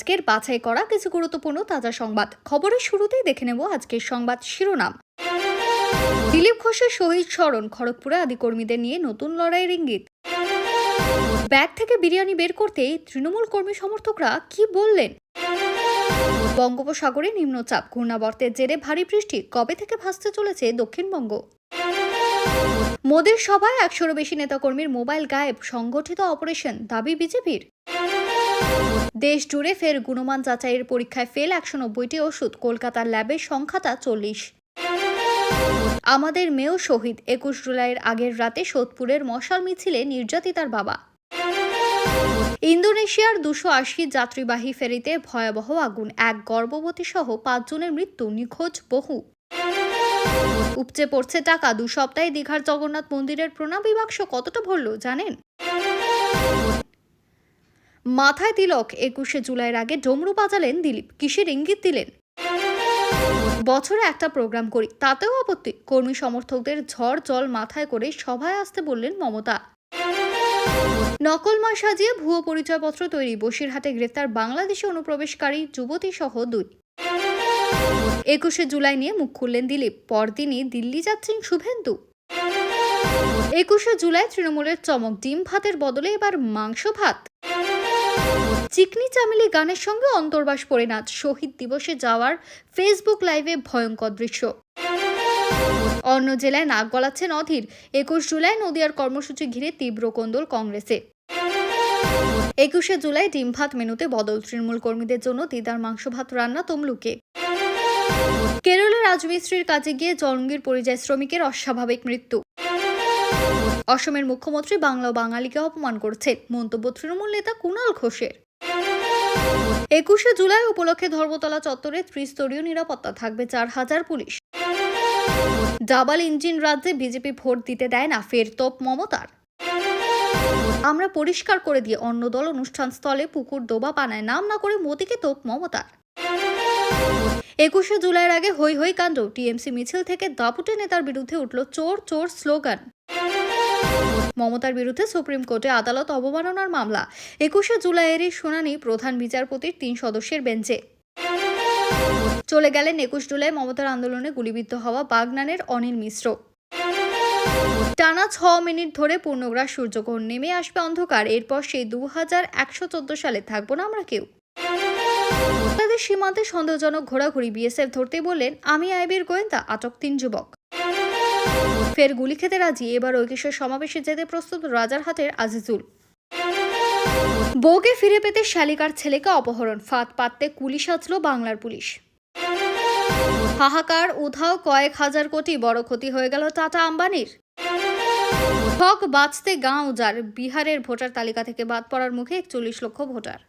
আজকের বাছাই করা কিছু গুরুত্বপূর্ণ তাজা সংবাদ। খবরের শুরুতেই দেখে নেব আজকের সংবাদ শিরোনাম। দিলীপ ঘোষের শহীদ স্মরণ, খড়গপুরে আদি কর্মীদের নিয়ে নতুন লড়াইয়ের ইঙ্গিত। ব্যাগ থেকে বিরিয়ানি বের করতেই তৃণমূল কর্মী সমর্থকরা কি বললেন? বঙ্গোপসাগরে নিম্নচাপ ঘূর্ণাবর্তের জেরে ভারী বৃষ্টি, কবে থেকে ভাসতে চলেছে দক্ষিণবঙ্গ? মোদের সভায় একশোরও বেশি নেতাকর্মীর মোবাইল গায়েব, সংগঠিত অপারেশন, দাবি বিজেপির? দেশ জুড়ে ফের গুণমান যাচাইয়ের পরীক্ষায় ফেল একশো নব্বইটি ওষুধ, কলকাতার ল্যাবের সংখ্যাটা চল্লিশ। আমাদের মেয়েও শহীদ, একুশ জুলাইয়ের আগের রাতে সোদপুরের মশাল মিছিলে নির্যাতিতার বাবা। ইন্দোনেশিয়ার দুশো আশি যাত্রীবাহী ফেরিতে ভয়াবহ আগুন, এক গর্ভবতী সহ পাঁচজনের মৃত্যু, নিখোঁজ বহু। উপচে পড়ছে টাকা, দু সপ্তাহে দীঘার জগন্নাথ মন্দিরের প্রণামী বাক্স কতটা ভরল জানেন? মাথায় তিলক, একুশে জুলাইয়ের আগে ডমরু বাজালেন দিলীপ, কিসের ইঙ্গিত দিলেন? বছরে একটা প্রোগ্রাম করি, তাতেও আপত্তি, কর্মী সমর্থকদের ঝড় জল মাথায় করে সভায় আসতে বললেন মমতা। নকল মা সাজিয়ে ভুয়ো পরিচয়পত্র তৈরি, বসিরহাটে গ্রেপ্তার বাংলাদেশে অনুপ্রবেশকারী, যুবতী সহ দুই। একুশে জুলাই নিয়ে মুখ খুললেন দিলীপ, পরদিনই দিল্লি যাচ্ছেন শুভেন্দু। একুশে জুলাই তৃণমূলের চমক, ডিম ভাতের বদলে এবার মাংস ভাত। চিকনি চামেলি গানের সঙ্গে অন্তর্বাস পরিণাত। শহীদ দিবসে যাওয়ার ফেসবুক লাইভে ভয়ঙ্কর দৃশ্য। অন্য জেলায় নাক গলাচ্ছেন অধীর। একুশ জুলাই নদিয়ার কর্মসূচি ঘিরে তীব্র কোন্দল কংগ্রেসে। একুশে জুলাই ডিম ভাত মেনুতে বদল। তৃণমূল কর্মীদের জন্য দিদার মাংস ভাত রান্না তমলুকে। কেরলের রাজমিস্ত্রির কাজে গিয়ে জলঙ্গির পরিযায়ী শ্রমিকের অস্বাভাবিক মৃত্যু। অসমের মুখ্যমন্ত্রী বাংলা বাঙালিকে অপমান করছেন মন্তব্য তৃণমূল নেতা কুণাল ঘোষের। একুশে জুলাই উপলক্ষে ধর্মতলা চত্বরে ত্রিস্তরীয় নিরাপত্তা থাকবে চার হাজার পুলিশ। ডাবল ইঞ্জিন রাজ্যে বিজেপি ভোট দিতে দেয় না, ফের তোপ মমতার। আমরা পরিষ্কার করে দিয়ে অন্য দল অনুষ্ঠান স্থলে পুকুর ডোবা পানায় নাম না করে মোদিকে তোপ মমতার। একুশে জুলাইয়ের আগে হৈ হই কাণ্ড, টিএমসি মিছিল থেকে দাপুটে নেতার বিরুদ্ধে উঠল চোর চোর স্লোগান। মমতার বিরুদ্ধে সুপ্রিম কোর্টে আদালত অবমাননার মামলা। একুশে জুলাইয়েরই শুনানি প্রধান বিচারপতির তিন সদস্যের বেঞ্চে। চলে গেলেন একুশ জুলাই মমতার আন্দোলনে গুলিবিদ্ধ হওয়া বাগনানের অনিল মিশ্র। টানা ছ মিনিট ধরে পূর্ণগ্রাস সূর্যগ্রহণ নেমে আসবে অন্ধকার। এরপর সেই দু হাজার একশো চোদ্দ সালে থাকব না আমরা কেউ। তাদের সীমান্তে সন্দেহজনক ঘোরাঘুরি বিএসএফ ধরতে বললেন, আমি আইবির গোয়েন্দা, আটক তিন যুবক। ফের গুলি খেতে রাজি এবার ঐকিশোর সমাবেশে যেতে প্রস্তুত রাজার রাজারহাটের আজিজুল। বউকে ফিরে পেতে শালিকার ছেলেকে অপহরণ, ফাঁদ পাততে কুলি সাজল বাংলার পুলিশ। হাহাকার, উধাও কয়েক হাজার কোটি বড় ক্ষতি হয়ে গেল টাটা আম্বানির। হক বাঁচতে গাঁ উজার বিহারের ভোটার তালিকা থেকে বাদ পড়ার মুখে একচল্লিশ লক্ষ ভোটার।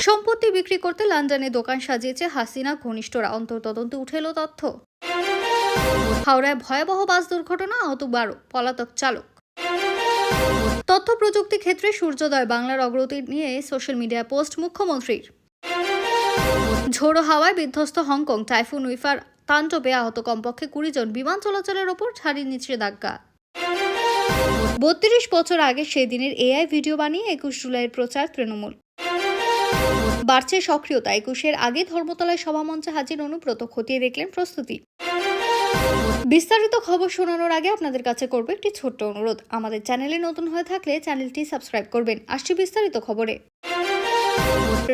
সম্পত্তি বিক্রি করতে লন্ডনে দোকান সাজিয়েছে হাসিনা, ঘনিষ্ঠরা, অন্তর্তদন্তে উঠে এলো তথ্য। হাওড়ায় ভয়াবহ বাস দুর্ঘটনা আহত বারো পলাতক চালক। তথ্য প্রযুক্তি ক্ষেত্রে সূর্যোদয় বাংলার অগ্রগতি নিয়ে সোশ্যাল মিডিয়া পোস্ট মুখ্যমন্ত্রীর। ঝোড়ো হাওয়ায় বিধ্বস্ত হংকং, টাইফুন উইফার তাণ্ডবে আহত কমপক্ষে কুড়ি জন বিমান চলাচলের ওপর ছাড়ি নিষেধাজ্ঞা বত্রিশ বছর আগে সেদিনের এআই ভিডিও বানিয়ে একুশ জুলাইয়ের প্রচার তৃণমূল। বাড়ছে সক্রিয়তা, একুশের আগে ধর্মতলায় সভামঞ্চে হাজির অনুব্রত খতিয়ে দেখলেন প্রস্তুতি। বিস্তারিত খবর শোনানোর আগে আপনাদের কাছে করবে একটি ছোট্ট অনুরোধ। আমাদের চ্যানেলে নতুন হয়ে থাকলে চ্যানেলটি সাবস্ক্রাইব করবেন। আসছি বিস্তারিত খবরে।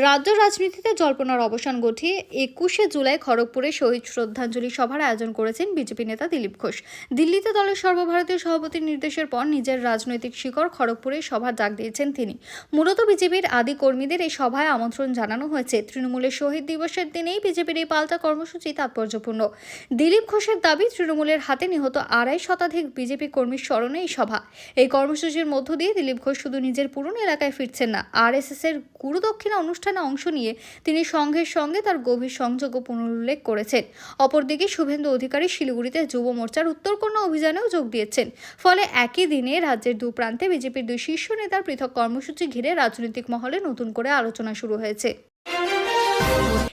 রাজ্য রাজনীতিতে জল্পনার অবসান ঘটিয়ে একুশে জুলাই খড়গপুরে শহীদ শ্রদ্ধাঞ্জলি সভার আয়োজন করেছেন বিজেপি নেতা দিলীপ ঘোষ। দিল্লিতে দলের সর্বভারতীয় সভাপতির নির্দেশের পর নিজের রাজনৈতিক শিকড় খড়গপুরে সভা ডাক দিয়েছেন তিনি। মূলত বিজেপির আদি কর্মীদের এই সভায় আমন্ত্রণ জানানো হয়েছে। তৃণমূলের শহীদ দিবসের দিনেই বিজেপির এই পাল্টা কর্মসূচি তাৎপর্যপূর্ণ। দিলীপ ঘোষের দাবি, তৃণমূলের হাতে নিহত আড়াই শতাধিক বিজেপি কর্মীর স্মরণে এই সভা। এই কর্মসূচির মধ্য দিয়ে দিলীপ ঘোষ শুধু নিজের পুরনো এলাকায় ফিরছেন না আর আরএসএস এর গুরুদক্ষিণা অনুষ্ঠানে অংশ নিয়ে তিনি সংঘের সঙ্গে তার গভীর সংযোগ পুনরুল্লেখ করেছেন। অপরদিকে শুভেন্দু অধিকারী শিলিগুড়িতে যুব মোর্চার উত্তরকন্যা অভিযানেও যোগ দিয়েছেন। ফলে একই দিনে রাজ্যের দু প্রান্তে বিজেপির দুই শীর্ষ নেতার পৃথক কর্মসূচি ঘিরে রাজনৈতিক মহলে নতুন করে আলোচনা শুরু হয়েছে।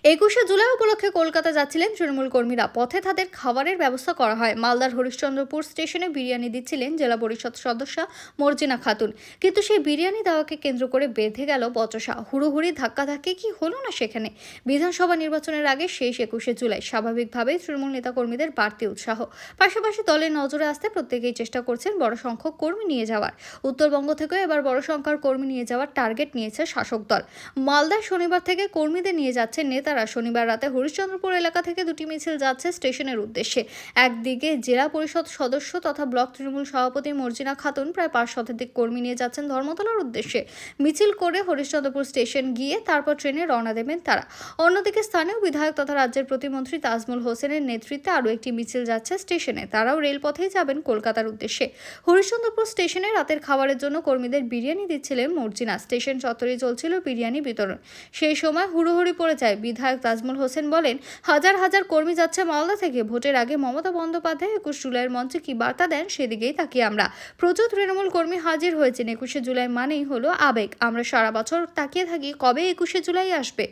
একুশে জুলাই উপলক্ষে কলকাতা যাচ্ছিলেন তৃণমূল কর্মীরা। পথে তাদের খাবারের ব্যবস্থা করা হয়। মালদার হরিশ্চন্দ্রপুর স্টেশনে বিরিয়ানি দিচ্ছিলেন জেলা পরিষদ সদস্য মর্জিনা খাতুন। কিন্তু সেই বিরিয়ানি দেওয়াকে কেন্দ্র করে বেঁধে গেল বচসা। হুড়োহুড়ি ধাক্কাধাক্কি কি হলো না সেখানে? বিধানসভা নির্বাচনের আগে শেষ একুশে জুলাই। স্বাভাবিকভাবেই তৃণমূল নেতাকর্মীদের বাড়তি উৎসাহ। পাশাপাশি দলের নজরে আসতে প্রত্যেকেই চেষ্টা করছেন বড় সংখ্যক কর্মী নিয়ে যাওয়ার। উত্তরবঙ্গ থেকেও এবার বড় সংখ্যার কর্মী নিয়ে যাওয়ার টার্গেট নিয়েছে শাসক দল। মালদায় শনিবার থেকে কর্মীদের নিয়ে যাচ্ছে নেতারা শনিবার রাতে হরিশ্চন্দ্রপুর এলাকা থেকে দুটি মিছিল যাচ্ছে স্টেশনের উদ্দেশ্যে। একদিকে জেলা পরিষদ সদস্য তথা ব্লক তৃণমূল সভাপতি মর্জিনা খাতুন প্রায় পাঁচ শতাধিক কর্মী নিয়ে যাচ্ছেন ধর্মতলার উদ্দেশ্যে। মিছিল করে হরিশ্চন্দ্রপুর স্টেশন গিয়ে তারপর ট্রেনে রওনা দেবেন তারা। অন্যদিকে স্থানীয় বিধায়ক তথা রাজ্যের প্রতিমন্ত্রী তাজমুল হোসেনের নেতৃত্বে আরও একটি মিছিল যাচ্ছে স্টেশনে। তারাও রেলপথেই যাবেন কলকাতার উদ্দেশ্যে। হরিশ্চন্দ্রপুর স্টেশনে রাতের খাবারের জন্য কর্মীদের বিরিয়ানি দিচ্ছিলেন মর্জিনা। স্টেশন চত্বরে চলছিল বিরিয়ানি বিতরণ। সেই সময় হুড়োহুড়ি পড়ে যায়। বিধায়ক তাজমুল হোসেন বলেন, হাজার হাজার কর্মী যাচ্ছে মালদা থেকে। ভোটের আগে মমতা বন্দ্যোপাধ্যায় একুশ জুলাইয়ের মঞ্চে কি বার্তা দেন সেদিকেই তাকিয়ে আমরা। প্রচুর তৃণমূল কর্মী হাজির হয়েছেন, একুশে জুলাই মানেই হলো আবেগ। আমরা সারা বছর তাকিয়ে থাকি কবে একুশে জুলাই আসবে।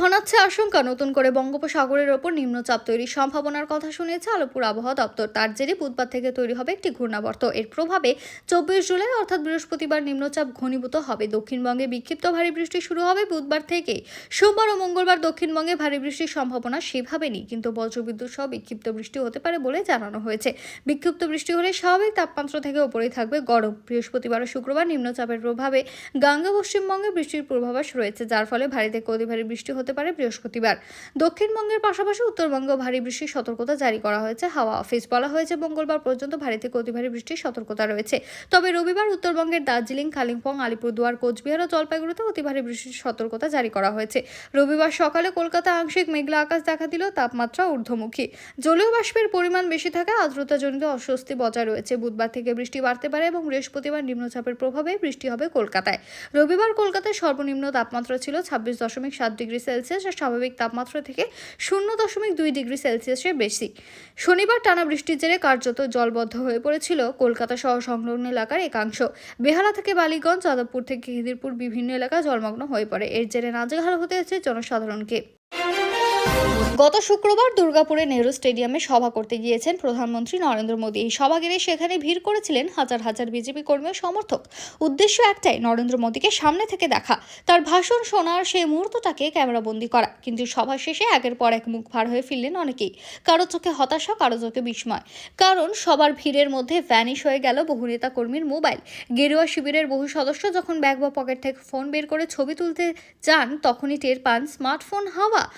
ঘনাচ্ছে আশঙ্কা। নতুন করে বঙ্গোপসাগরের ওপর নিম্নচাপ তৈরির সম্ভাবনার কথা শুনিয়েছে আলিপুর আবহাওয়া দপ্তর। তার জেরে বুধবার থেকে তৈরি হবে একটি ঘূর্ণাবর্ত। এর প্রভাবে চব্বিশ জুলাই অর্থাৎ বৃহস্পতিবার নিম্নচাপ ঘনীভূত হবে। দক্ষিণবঙ্গে বিক্ষিপ্ত ভারী বৃষ্টি শুরু হবে বুধবার থেকে। সোমবার ও মঙ্গলবার দক্ষিণবঙ্গে ভারী বৃষ্টির সম্ভাবনা সেভাবে নেই, কিন্তু বজ্রবিদ্যুৎ সহ বিক্ষিপ্ত বৃষ্টি হতে পারে বলে জানানো হয়েছে। বিক্ষিপ্ত বৃষ্টি হলে স্বাভাবিক তাপমাত্রা থেকে ওপরেই থাকবে গরম। বৃহস্পতিবার ও শুক্রবার নিম্নচাপের প্রভাবে গাঙ্গা পশ্চিমবঙ্গে বৃষ্টির পূর্বাভাস রয়েছে, যার ফলে ভারী থেকে অতি ভারী বৃষ্টি হতে পারে বৃহস্পতিবার। দক্ষিণবঙ্গের পাশাপাশি উত্তরবঙ্গে ভারী বৃষ্টির সতর্কতা জারি করা হয়েছে। হাওয়া অফিস বলা হয়েছে, মঙ্গলবার পর্যন্ত ভারী থেকে অতি ভারী বৃষ্টির সতর্কতা রয়েছে। তবে রবিবার উত্তরবঙ্গের দার্জিলিং, কালিম্পং, আলিপুরদুয়ার, কোচবিহার ও জলপাইগুড়িতে অতি ভারী বৃষ্টির সতর্কতা জারি করা হয়েছে। রবিবার সকালে কলকাতা, আংশিক মেঘলা আকাশ দেখা দিল তাপমাত্রা ঊর্ধ্বমুখী। জলীয় বাষ্পের পরিমাণ বেশি থাকায় আর্দ্রতাজনিত অস্বস্তি বজায় রয়েছে। বুধবার থেকে বৃষ্টি বাড়তে পারে এবং বৃহস্পতিবার নিম্নচাপের প্রভাবে বৃষ্টি হবে কলকাতায়। রবিবার কলকাতায় সর্বনিম্ন তাপমাত্রা ছিল ছাব্বিশ দশমিক সাত ডিগ্রি সেলসিয়াস আর স্বাভাবিক তাপমাত্রা থেকে শূন্য দশমিক দুই ডিগ্রি সেলসিয়াসের বেশি। শনিবার টানা বৃষ্টির জেরে কার্যত জলবদ্ধ হয়ে পড়েছিল কলকাতা সহ সংলগ্ন এলাকার একাংশ। বেহালা থেকে বালিগঞ্জ, যাদবপুর থেকে খিদিরপুর বিভিন্ন এলাকা জলমগ্ন হয়ে পড়ে। এর জেরে নাজেহাল হতে হচ্ছে জনসাধারণকে। গত শুক্রবার দুর্গাপুরে নেহরু স্টেডিয়ামে সভা করতে গিয়েছেন প্রধানমন্ত্রী নরেন্দ্র মোদী। এই সভা ঘিরে সেখানে ভিড় করেছিলেন হাজার হাজার বিজেপি কর্মী সমর্থক। উদ্দেশ্য একটাই, নরেন্দ্র মোদীকে সামনে থেকে দেখা। তার ভাষণ শোনার সেই মুহূর্তটাকে ক্যামেরাবন্দি করা। কিন্তু সভা শেষে একের পর এক মুখ ভার হয়ে ফিরলেন অনেকেই। কারও চোখে হতাশা, কারও চোখে বিস্ময়। কারণ সবার ভিড়ের মধ্যে ভ্যানিশ হয়ে গেল বহু নেতা কর্মীর মোবাইল। গেরুয়া শিবিরের বহু সদস্য যখন ব্যাগ বা পকেট থেকে ফোন বের করে ছবি তুলতে যান, তখনই টের পান স্মার্টফোন হাওয়া।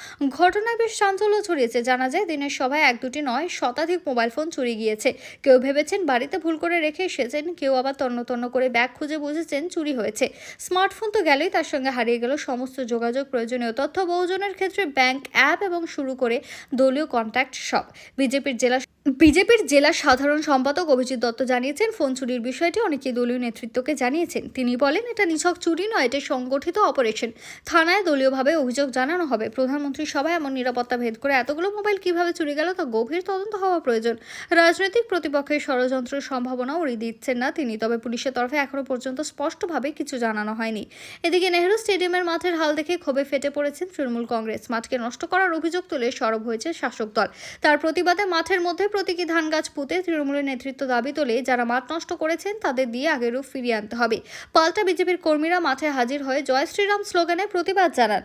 ঘটনায় বেশ চাঞ্চল্য ছড়িয়েছে। জানা যায়, দিনের সভায় এক দুটি নয় শতাধিক মোবাইল ফোন চুরি গিয়েছে। কেউ ভেবেছেন বাড়িতে ভুল করে রেখে এসেছেন, কেউ আবার তন্ন করে ব্যাগ খুঁজে বুঝেছেন চুরি হয়েছে। স্মার্টফোন তো গেলেই, তার সঙ্গে হারিয়ে গেল সমস্ত যোগাযোগ, প্রয়োজনীয় তথ্য, বহুজনের ক্ষেত্রে ব্যাংক অ্যাপ এবং শুরু করে দলীয় কন্ট্যাক্ট সব বিজেপির জেলা বিজেপির জেলা সাধারণ সম্পাদক অভিজিৎ দত্ত জানিয়েছেন, ফোন চুরির বিষয়টি অনেকে দলীয় নেতৃত্বকে জানিয়েছেন। তিনি বলেন, এটা নিছক চুরি নয়, এটা সংগঠিত অপারেশন। থানায় দলীয়ভাবে অভিযোগ জানানো হবে। প্রধানমন্ত্রী সভায় এমন নিরাপত্তা ভেদ করে এতগুলো মোবাইল কীভাবে চুরি গেল তা গভীর তদন্ত হওয়া প্রয়োজন। রাজনৈতিক প্রতিপক্ষের ষড়যন্ত্রের সম্ভাবনা উড়িয়ে দিচ্ছেন না তিনি, তবে পুলিশের তরফে এখনও পর্যন্ত স্পষ্টভাবে কিছু জানানো হয়নি। এদিকে নেহরু স্টেডিয়ামের মাঠের হাল দেখে ক্ষোভে ফেটে পড়েছেন তৃণমূল কংগ্রেস। মাঠকে নষ্ট করার অভিযোগ তুলে সরব হয়েছে শাসক দল। তার প্রতিবাদে মাঠের মধ্যে প্রতীকী ধান গাছ পুঁতে তৃণমূলের নেতৃত্ব দাবি তোলে, যারা মাঠ নষ্ট করেছেন তাদের দিয়ে আগের রূপ ফিরিয়ে আনতে হবে। পাল্টা বিজেপির কর্মীরা মাঠে হাজির হয়ে জয় শ্রীরাম স্লোগানে প্রতিবাদ জানান।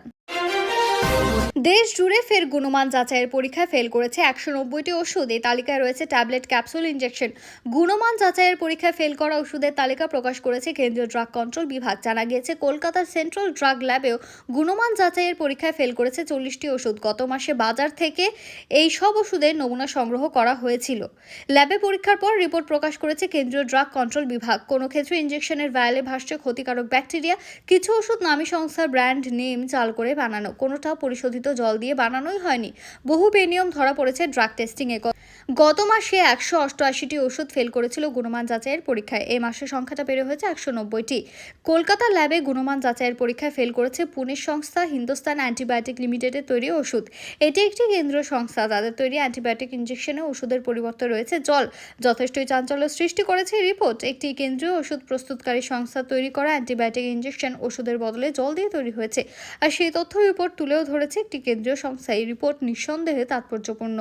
দেশ জুড়ে ফের গুণমান যাচাইয়ের পরীক্ষায় ফেল করেছে একশো নব্বইটি ওষুধ। এই তালিকায় রয়েছে ট্যাবলেট ক্যাপসুল ইনজেকশন গুণমান যাচাইয়ের পরীক্ষায় ফেল করা ওষুধের তালিকা প্রকাশ করেছে কেন্দ্রীয় ড্রাগ কন্ট্রোল বিভাগ। জানা গিয়েছে, কলকাতার সেন্ট্রাল ড্রাগ ল্যাবেও গুণমান যাচাইয়ের পরীক্ষায় ফেল করেছে চল্লিশটি ওষুধ। গত মাসে বাজার থেকে এই সব ওষুধের নমুনা সংগ্রহ করা হয়েছিল। ল্যাবে পরীক্ষার পর রিপোর্ট প্রকাশ করেছে কেন্দ্রীয় ড্রাগ কন্ট্রোল বিভাগ। কোনো ক্ষেত্রে ইনজেকশনের ভায়ালে ভাসছে ক্ষতিকারক ব্যাকটেরিয়া কিছু ওষুধ নামী সংস্থার ব্র্যান্ড নেম চাল করে বানানো কোনোটা পরিশোধিত জল দিয়ে বানানোই হয়নি। বহু বেনিয়ম ধরা পড়েছে ড্রাগ টেস্টিং টেস্টিংয়ে গত মাসে একশো অষ্টআশিটি ওষুধ ফেল করেছিল গুণমান যাচাইয়ের পরীক্ষায়। এই মাসে সংখ্যাটা বেড়ে হয়েছে একশো নব্বইটি। কলকাতা ল্যাবে গুণমান যাচাইয়ের পরীক্ষায় ফেল করেছে পুনের সংস্থা হিন্দুস্তান অ্যান্টিবায়োটিক লিমিটেডের তৈরি ওষুধ। এটি একটি কেন্দ্রীয় সংস্থা, যাদের তৈরি অ্যান্টিবায়োটিক ইঞ্জেকশনে ওষুধের পরিবর্তে রয়েছে জল। যথেষ্টই চাঞ্চল্য সৃষ্টি করেছে রিপোর্ট। একটি কেন্দ্রীয় ওষুধ প্রস্তুতকারী সংস্থা তৈরি করা অ্যান্টিবায়োটিক ইঞ্জেকশন ওষুধের বদলে জল দিয়ে তৈরি হয়েছে। আর সেই তথ্য রিপোর্ট তুলেও ধরেছে একটি কেন্দ্রীয় সংস্থা এই রিপোর্ট নিঃসন্দেহে তাৎপর্যপূর্ণ।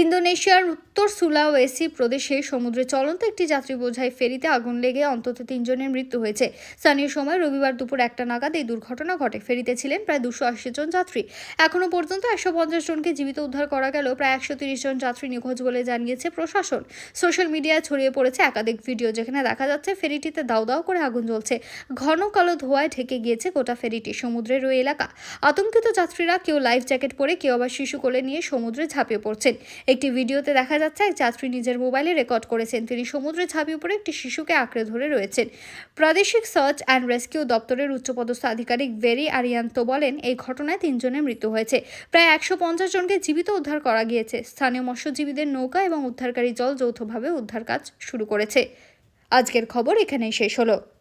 ইন্দোনেশিয়ার উত্তর সুলাওয়েসি প্রদেশে সমুদ্রে চলন্ত একটি যাত্রী বোঝাই ফেরিতে আগুন লেগে অন্তত তিনজনের মৃত্যু হয়েছে। স্থানীয় সময় রবিবার দুপুর একটা নাগাদ এই দুর্ঘটনা ঘটে। ফেরিতে ছিলেন প্রায় দুশো আশি জন যাত্রী। এখনও পর্যন্ত একশো পঞ্চাশ জনকে জীবিত উদ্ধার করা গেলেও প্রায় একশো তিরিশ জন যাত্রী নিখোঁজ বলে জানিয়েছে প্রশাসন। সোশ্যাল মিডিয়ায় ছড়িয়ে পড়েছে একাধিক ভিডিও যেখানে দেখা যাচ্ছে ফেরিটিতে দাউ দাউ করে আগুন জ্বলছে। ঘন কালো ধোঁয়ায় ঢেকে গিয়েছে গোটা ফেরিটি, সমুদ্রের ওই এলাকা। আতঙ্কিত যাত্রীরা কেউ লাইফ জ্যাকেট পরে, কেউ আবার শিশু কোলে নিয়ে সমুদ্রে ঝাঁপিয়ে পড়ছেন। একটি ভিডিওতে দেখা যাচ্ছে, এক যাত্রী নিজের মোবাইলে রেকর্ড করেছেন। তিনি সমুদ্রে ঝাঁপিয়ে পড়ে একটি শিশুকে আঁকড়ে ধরে রয়েছেন। প্রাদেশিক সার্চ অ্যান্ড রেস্কিউ দপ্তরের উচ্চপদস্থ আধিকারিক ভেরি আরিয়ান্ত বলেন, এই ঘটনায় তিনজনের মৃত্যু হয়েছে। প্রায় একশো পঞ্চাশ জনকে জীবিত উদ্ধার করা গিয়েছে। স্থানীয় মৎস্যজীবীদের নৌকা এবং উদ্ধারকারী জল যৌথভাবে উদ্ধার কাজ শুরু করেছে। আজকের খবর এখানেই শেষ হলো।